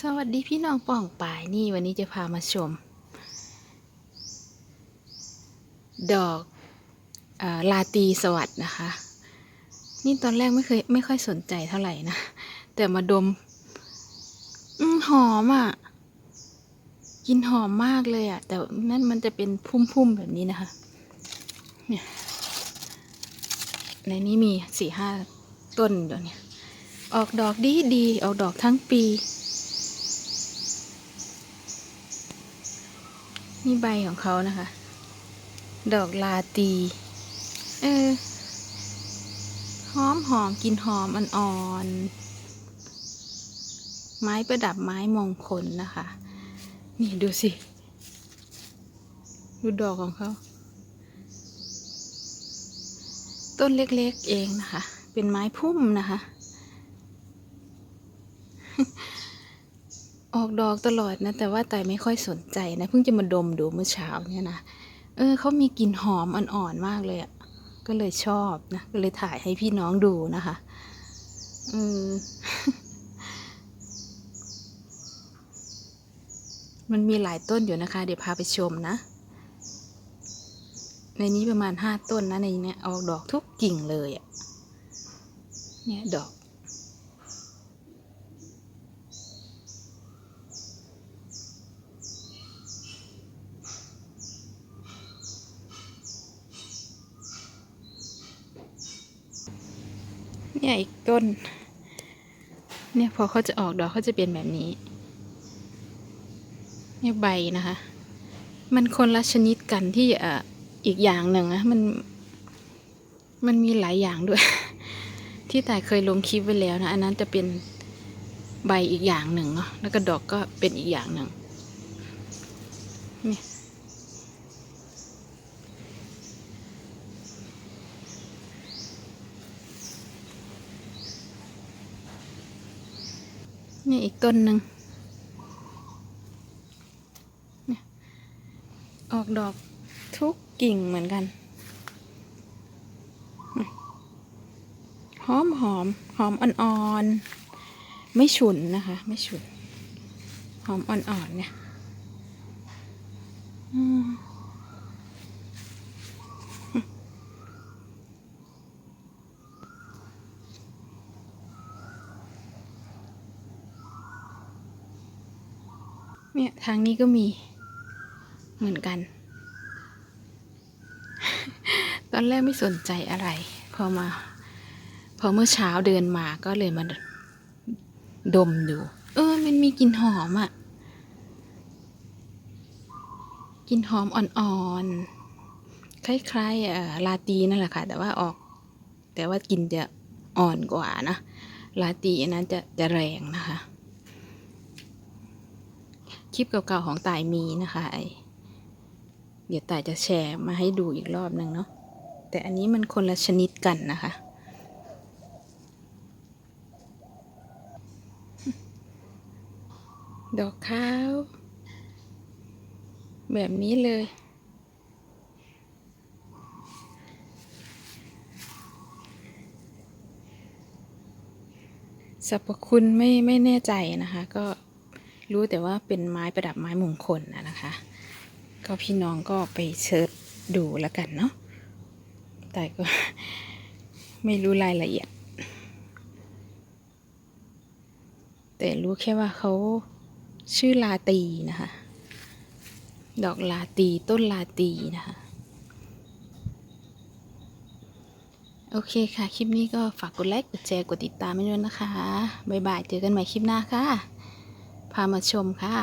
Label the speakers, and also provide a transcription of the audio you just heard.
Speaker 1: สวัสดีพี่น้องป่องปายนี่วันนี้จะพามาชม ดอกอลาตีสวัสดนะคะ นี่ตอนแรกไม่เคยไม่ค่อยสนใจเท่าไหร่นะ แต่มาดมอืหอมอะ่ะกินหอมมากเลยอะ่ะ แต่นั่นมันจะเป็นพุ่มๆแบบนี้นะคะ เนี่ยในนี้มีสี่ห้าต้นเดี๋ยวนี้ออกดอกดีดีๆออกดอกทั้งปี นี่ใบของเขานะคะ ดอกลาตี เออ หอมหอมกลินหอมอ่อนๆ ไม้ประดับไม้มงคลนะคะ นี่ดูสิ ดูดอกของเขา ต้นเล็กๆเองนะคะ เป็นไม้พุ่มนะคะ ออกดอกตลอดนะ แต่ว่าแต่ไม่ค่อยสนใจนะ เพิ่งจะมาดมดูเมื่อเช้าเนี่ยนะ เออเขามีกลิ่นหอมอ่อนๆมากเลยอะ่ะ ก็เลยชอบนะ ก็เลยถ่ายให้พี่น้องดูนะคะเออมันมีหลายต้นอยู่นะคะ เดี๋ยวพาไปชมนะ ในนี้ประมาณห้าต้นนะในนี้ออกดอกทุกกิ่งเลยอะ่ะ เนี่ยดอก เนี่ยอีกต้น เนี่ยพอเขาจะออกดอกเขาจะเป็นแบบนี้ เนี่ยใบนะคะ มันคนละชนิดกันที่อ่ออีกอย่างหนึ่งนะมัน มันมีหลายอย่างด้วย ที่แต่เคยลงคลิปไว้แล้วนะ อันนั้นจะเป็นใบอีกอย่างหนึ่งเนาะแล้วก็ดอกก็เป็นอีกอย่างหนึ่งเนี่ย นี่อีกต้นหนึ่งออกดอกทุกกิ่งเหมือนกัน หอมหอมหอมอ่อนๆ ไม่ฉุนนะคะ ไม่ฉุน หอมอ่อนๆเนี่ย อืม เนี่ยทางนี้ก็มีเหมือนกัน ตอนแรกไม่สนใจอะไร พอมา พอเมื่อเช้าเดินมาก็เลยมาดมดู เออ มันมีกลิ่นหอมอะ่ะกลิ่นหอมอ่อนๆ คล้ายๆเอ่อลาตีนั่นแหละค่ะ แต่ว่าออก แต่ว่ากลิ่นจะอ่อนกว่านะ ลาตีอันนั้นจะจะแรงนะคะ คลิปเก่าๆของตายมีนะคะไอเดี๋ยวตายจะแชร์มาให้ดูอีกรอบหนึ่งเนาะแต่อันนี้มันคนละชนิดกันนะคะ ดอกข้าว แบบนี้เลยสรรพคุณไม่ไม่แน่ใจนะคะ ก็ รู้แต่ว่าเป็นไม้ประดับไม้มงคลนะนะคะ ก็พี่น้องก็ไปเชิร์ชดูแล้วกันเนาะแต่ก็ไม่รู้รายละเอียด แต่รู้แค่ว่าเขาชื่อลาตีนะคะ ดอกลาตีต้นลาตีนะคะ โอเคค่ะ คลิปนี้ก็ฝากกดไลค์ กดแชร์ กดติดตามให้ด้วยนะคะ บ๊ายบาย เจอกันใหม่คลิปหน้าค่ะ พามาชมค่ะ